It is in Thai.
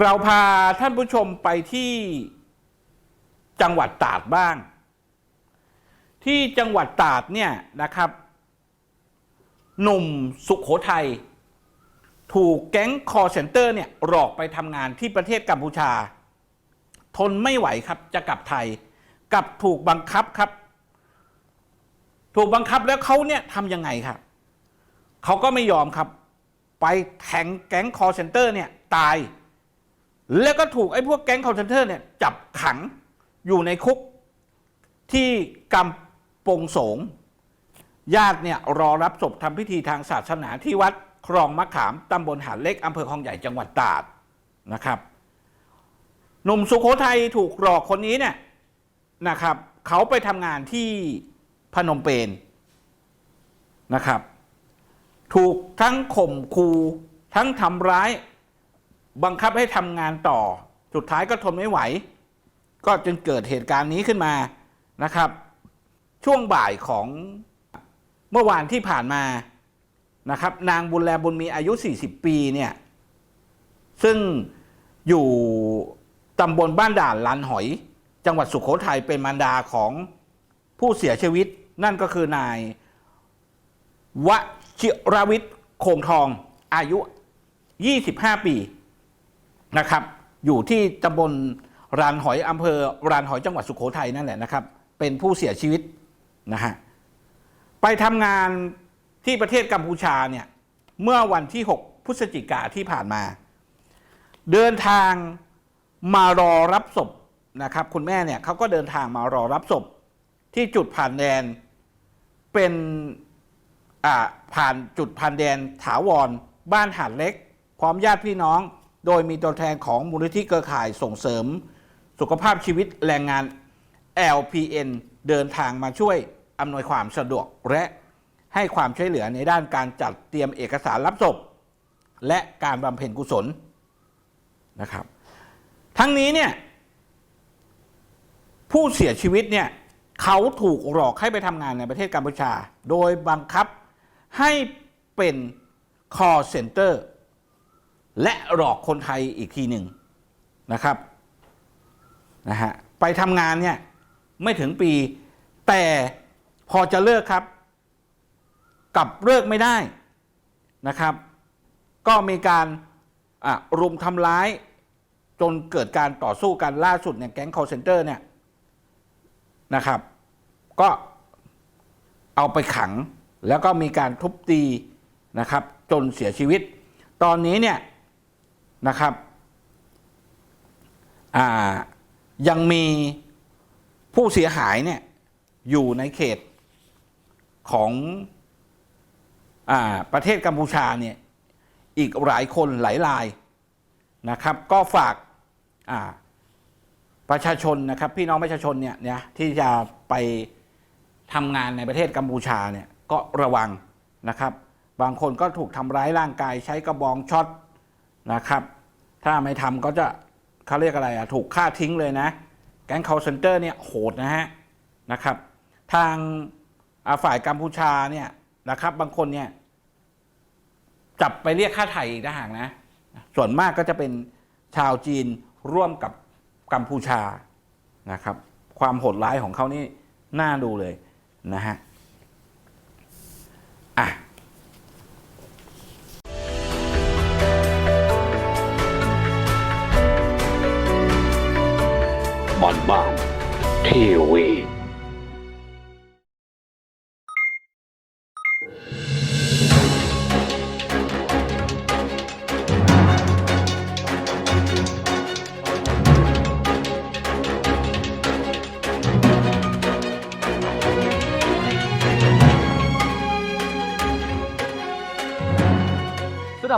เราพาท่านผู้ชมไปที่จังหวัดตราดบ้าง ที่จังหวัดตราดเนี่ยนะครับ หนุ่มสุขโขทัยถูกแก๊งคอร์เซนเตอร์เนี่ยหลอกไปทำงานที่ประเทศกัมพูชา ทนไม่ไหวครับจะกลับไทยกลับถูกบังคับครับ ถูกบังคับแล้วเขาเนี่ยทำยังไงครับเขาก็ไม่ยอมครับ ไปแทงแก๊งคอร์เซนเตอร์เนี่ยตาย แล้วก็ถูกไอ้พวกแก๊งคอร์เซนเตอร์เนี่ยจับขังอยู่ในคุกที่กำปงสง ญาติเนี่ยรอรับศพทำพิธีทางศาสนาที่วัดคลองมะขามตำบลหาดเล็กอำเภอคลองใหญ่จังหวัดตราดนะครับ หนุ่มสุโขทัยถูกหลอกคนนี้เนี่ยนะครับ เขาไปทำงานที่พนมเปญนะครับ ถูกทั้งข่มคูทั้งทำร้าย บังคับให้ทำงานต่อ สุดท้ายก็ทนไม่ไหว ก็จึงเกิดเหตุการณ์นี้ขึ้นมานะครับ ช่วงบ่ายของเมื่อวานที่ผ่านมานะครับ นางบุญแลบุญมีอายุ 40 ปีเนี่ยซึ่งอยู่ตำบลบ้านด่านลันหอย จังหวัดสุขโขทัยเป็นมารดาของผู้เสียชีวิต นั่นก็คือนาย วชิรวิทย์โคงทองอายุ 25 ปี นะครับ อยู่ที่ตำบลรานหอยอำเภอรานหอยจังหวัดสุโขทัยนั่นแหละนะครับ เป็นผู้เสียชีวิตนะฮะไปทำงานที่ประเทศกัมพูชาเนี่ยเมื่อวันที่ 6 พฤศจิกาที่ผ่านมา เดินทางมารอรับศพนะครับ คุณแม่เนี่ยเขาก็เดินทางมารอรับศพที่จุดผ่านแดนเป็นอ่าผ่านจุดผ่านแดนถาวร บ้านหาดเล็ก พร้อมญาติพี่น้อง โดยมีตัวแทนของมูลนิธิเครือข่ายส่งเสริม สุขภาพชีวิตแรงงาน LPN เดินทางมาช่วยอำนวยความสะดวกและให้ความช่วยเหลือในด้านการจัดเตรียมเอกสารรับศพ และการบำเพ็ญกุศลนะครับ ทั้งนี้เนี่ยผู้เสียชีวิตเนี่ยเขาถูกหลอกให้ไปทำงานในประเทศกัมพูชา โดยบังคับให้เป็น call center และหลอกคนไทยอีกทีหนึ่งนะครับนะฮะไปทำงานเนี่ยไม่ถึงปี แต่พอจะเลิกครับกลับเลิกไม่ได้นะครับ ก็มีการรุมทำร้าย จนเกิดการต่อสู้กันล่าสุดเนี่ยแก๊ง call center เนี่ยนะครับ ก็เอาไปขังแล้วก็มีการทุบตีนะครับ จนเสียชีวิต ตอนนี้เนี่ย นะครับยังมีผู้เสียหายเนี่ยอยู่ในเขตของอประเทศกัมพูชาเนี่ยอีกหลายคนหลายรายนะครับ ก็ฝากประชาชนนะครับ พี่น้องประชาชนเนี่ยเนี่ยที่จะไปทำงานในประเทศกัมพูชาเนี่ยก็ระวังนะครับ บางคนก็ถูกทำร้ายร่างกายใช้กระบองช็อต นะครับ ถ้าไม่ทำก็จะเขาเรียกอะไรอะถูกฆ่าทิ้งเลยนะ แก๊ง call center เนี่ยโหดนะฮะนะครับ ทางาฝ่ายกัมพูชาเนี่ยนะครับ บางคนเนี่ยจับไปเรียกค่าไถ่อีกนะห่างนะ ส่วนมากก็จะเป็นชาวจีนร่วมกับกัมพูชานะครับ ความโหดร้ายของเขานี่น่าดูเลยนะฮะ บ้านทีวี